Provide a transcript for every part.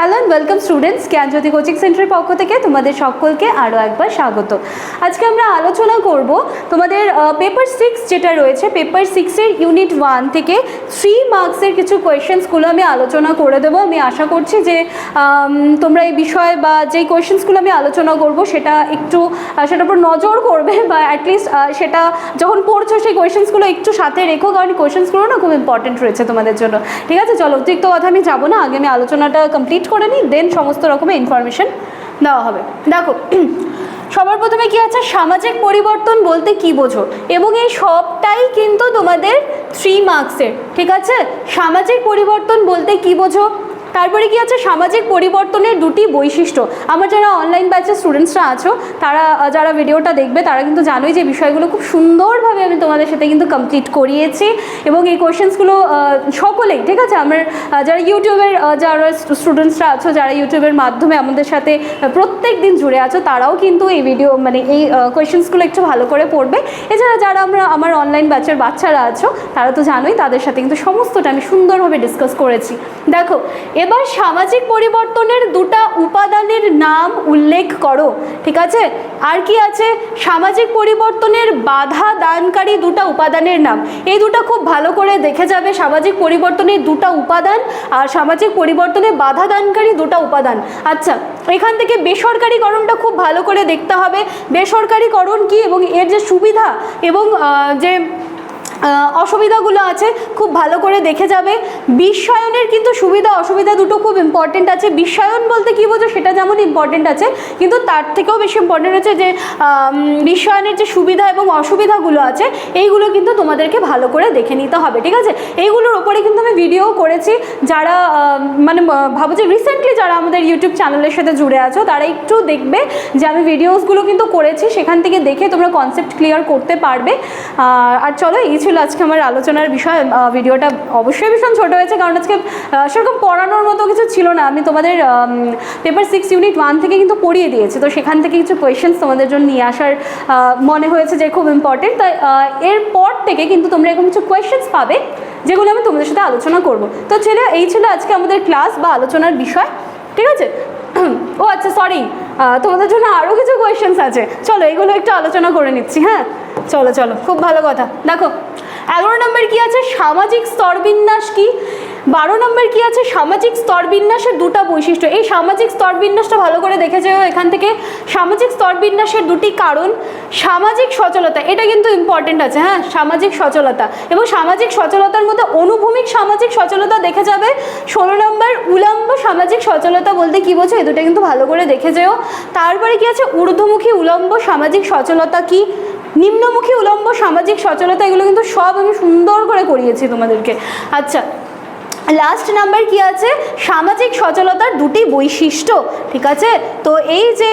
Hello and welcome students Gyanjyoti coaching সেন্টারের পক্ষ থেকে তোমাদের সকলকে আরও একবার স্বাগত। আজকে আমরা আলোচনা করব তোমাদের পেপার সিক্স যেটা রয়েছে পেপার সিক্সের ইউনিট ওয়ান থেকে থ্রি মার্কসের কিছু কোয়েশ্চেন্সগুলো আমি আলোচনা করে দেবো। আমি আশা করছি যে তোমরা এই বিষয় বা যেই কোয়েশ্চেন্সগুলো আমি আলোচনা করব সেটা একটু সেটার উপর নজর করবে বা অ্যাটলিস্ট সেটা যখন পড়ছো সেই কোয়েশ্চেন্সগুলো একটু সাথে রেখো, কারণ কোয়েশ্চেন্সগুলো না খুব ইম্পর্টেন্ট রয়েছে তোমাদের জন্য। ঠিক আছে? চলো, অতিরিক্ত কথা আমি যাব না। আগে আমি আলোচনাটা কমপ্লিট করে নিই দেন সমস্ত রকমের ইনফরমেশন দেওয়া হবে। দেখো, সবার প্রথমে কি আছে? সামাজিক পরিবর্তন বলতে কি বোঝো? এবং এই সবটাই কিন্তু তোমাদের থ্রি মার্কসের ঠিক আছে? সামাজিক পরিবর্তন বলতে কি বোঝো? তারপরে কি আছে? সামাজিক পরিবর্তনের দুটি বৈশিষ্ট্য। আমার যারা অনলাইন ব্যাচের স্টুডেন্টসরা আছো, তারা যারা ভিডিওটা দেখবে, তারা কিন্তু জানোই যে বিষয়গুলো খুব সুন্দরভাবে আমি তোমাদের সাথে কিন্তু কমপ্লিট করিয়েছি এবং এই কোয়েশ্চেন্সগুলো সকলেই, ঠিক আছে? আমার যারা ইউটিউবের যারা স্টুডেন্টসরা আছো, যারা ইউটিউবের মাধ্যমে আমাদের সাথে প্রত্যেক দিন জুড়ে আছো, তারাও কিন্তু এই ভিডিও মানে এই কোয়েশ্চেন্সগুলো একটু ভালো করে পড়বে। এছাড়া যারা আমরা, আমার অনলাইন ব্যাচের বাচ্চারা আছো, তারা তো জানোই, তাদের সাথে কিন্তু সমস্তটা আমি সুন্দরভাবে ডিসকাস করেছি। দেখো এবার সামাজিক পরিবর্তনের দুটা উপাদানের নাম উল্লেখ করো, ঠিক আছে? আর কি আছে? সামাজিক পরিবর্তনের বাধা দানকারী দুটা উপাদানের নাম। এই দুটো খুব ভালো করে দেখে যাবে সামাজিক পরিবর্তনের দুটা উপাদান আর সামাজিক পরিবর্তনে বাধা দানকারী দুটা উপাদান। আচ্ছা এখান থেকে বেসরকারিকরণটা খুব ভালো করে দেখতে হবে। বেসরকারিকরণ কি এবং এর যে সুবিধা এবং যে অসুবিধাগুলো আছে, খুব ভালো করে দেখে যাবে। বিশ্বায়নের কিন্তু সুবিধা, অসুবিধা দুটো খুব ইম্পর্টেন্ট আছে। বিশ্বায়ন বলতে কী বোঝো সেটা যেমন ইম্পর্টেন্ট আছে, কিন্তু তার থেকেও বেশি ইম্পর্টেন্ট হচ্ছে যে বিশ্বায়নের যে সুবিধা এবং অসুবিধাগুলো আছে, এইগুলো কিন্তু তোমাদেরকে ভালো করে দেখে নিতে হবে, ঠিক আছে? এইগুলোর ওপরে কিন্তু আমি ভিডিও করেছি। যারা মানে ভাবো যে রিসেন্টলি যারা আমাদের ইউটিউব চ্যানেলের সাথে জুড়ে আছো, তারা একটু দেখবে যে আমি ভিডিওসগুলো কিন্তু করেছি, সেখান থেকে দেখে তোমরা কনসেপ্ট ক্লিয়ার করতে পারবে। আর চলো, এই ছিল আজকে আমার আলোচনার বিষয়। ভিডিওটা অবশ্যই ভীষণ ছোটো হয়েছে, কারণ আজকে সেরকম পড়ানোর মতো কিছু ছিল না। আমি তোমাদের পেপার সিক্স ইউনিট ওয়ান থেকে কিন্তু পড়িয়ে দিয়েছি। তো সেখান থেকে কিছু কোয়েশ্চেন্স তোমাদের জন্য নিয়ে আসার মনে হয়েছে যে খুব ইম্পর্টেন্ট তাই এরপর থেকে কিন্তু তোমরা এরকম কিছু কোয়েশ্চেন্স পাবে, যেগুলো আমি তোমাদের সাথে আলোচনা করব। তো ছেলে, এই ছিল আজকে আমাদের ক্লাস বা আলোচনার বিষয়, ঠিক আছে? ও আচ্ছা সরি তোমাদের জন্য আরও কিছু কোয়েশ্চেন্স আছে। চলো, এগুলো একটু আলোচনা করে নিচ্ছি হ্যাঁ? চলো চলো, খুব ভালো কথা। দেখো, এগারো নম্বর কি আছে? সামাজিক স্তরবিন্যাস কি? বারো নম্বর কি আছে? সামাজিক স্তরবিন্যাসের দুটা বৈশিষ্ট্য। এই সামাজিক স্তরবিন্যাসটা ভালো করে দেখে যেও এখান থেকে। সামাজিক স্তরবিন্যাসের দুটি কারণ, সামাজিক সচলতা, এটা কিন্তু ইম্পর্টেন্ট আছে হ্যাঁ? সামাজিক সচলতা। এবং সামাজিক সচলতার মধ্যে অনুভূমিক সামাজিক সচলতা দেখে যাবে। ষোলো নম্বর, উলম্ব সামাজিক সচলতা বলতে কি বোঝো? এই দুটো কিন্তু ভালো করে দেখে যেও। তারপরে কি আছে? ঊর্ধ্বমুখী উলম্ব সামাজিক সচলতা কি? নিম্নমুখী, উলম্ব, সামাজিক সচলতা, এগুলো কিন্তু সব আমি সুন্দর করে করিয়েছি তোমাদেরকে। আচ্ছা লাস্ট নাম্বার কি আছে? সামাজিক সচলতার দুটি বৈশিষ্ট্য, ঠিক আছে? তো এই যে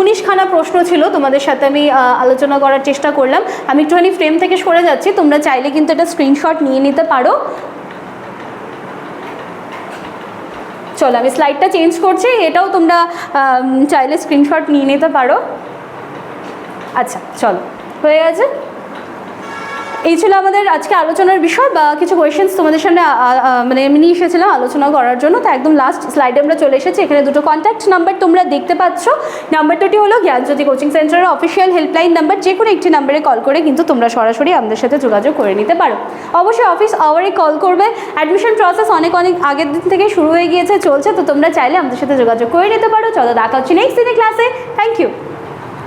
উনিশখানা প্রশ্ন ছিল, তোমাদের সাথে আমি আলোচনা করার চেষ্টা করলাম। আমি একটুখানি ফ্রেম থেকে সরে যাচ্ছি, তোমরা চাইলে কিন্তু এটা স্ক্রিনশট নিয়ে নিতে পারো। চলো, আমি স্লাইডটা চেঞ্জ করছি, এটাও তোমরা চাইলে স্ক্রিনশট নিয়ে নিতে পারো। আচ্ছা চলো। হয়ে গেছে? এই ছিল আমাদের আজকে আলোচনার বিষয় বা কিছু কোয়েশ্চেন্স তোমাদের সামনে মানে আমি নিয়ে এসেছিলাম আলোচনা করার জন্য। তো একদম লাস্ট স্লাইডে আমরা চলে এসেছি। এখানে দুটো কন্ট্যাক্ট নাম্বার তোমরা দেখতে পাচ্ছ। নাম্বার দুটি হলো জ্ঞানজ্যোতি কোচিং সেন্টারের অফিসিয়াল হেল্পলাইন নাম্বার যে কোনো একটি নাম্বারে কল করে কিন্তু তোমরা সরাসরি আমাদের সাথে যোগাযোগ করে নিতে পারো। অবশ্যই অফিস আওয়ারে কল করবে। অ্যাডমিশন প্রসেস অনেক অনেক আগের দিন থেকে শুরু হয়ে গিয়েছে, চলছে। তো তোমরা চাইলে আমাদের সাথে যোগাযোগ করে নিতে পারো। চলো দেখা হচ্ছে নেক্সট দিনে ক্লাসে থ্যাংক ইউ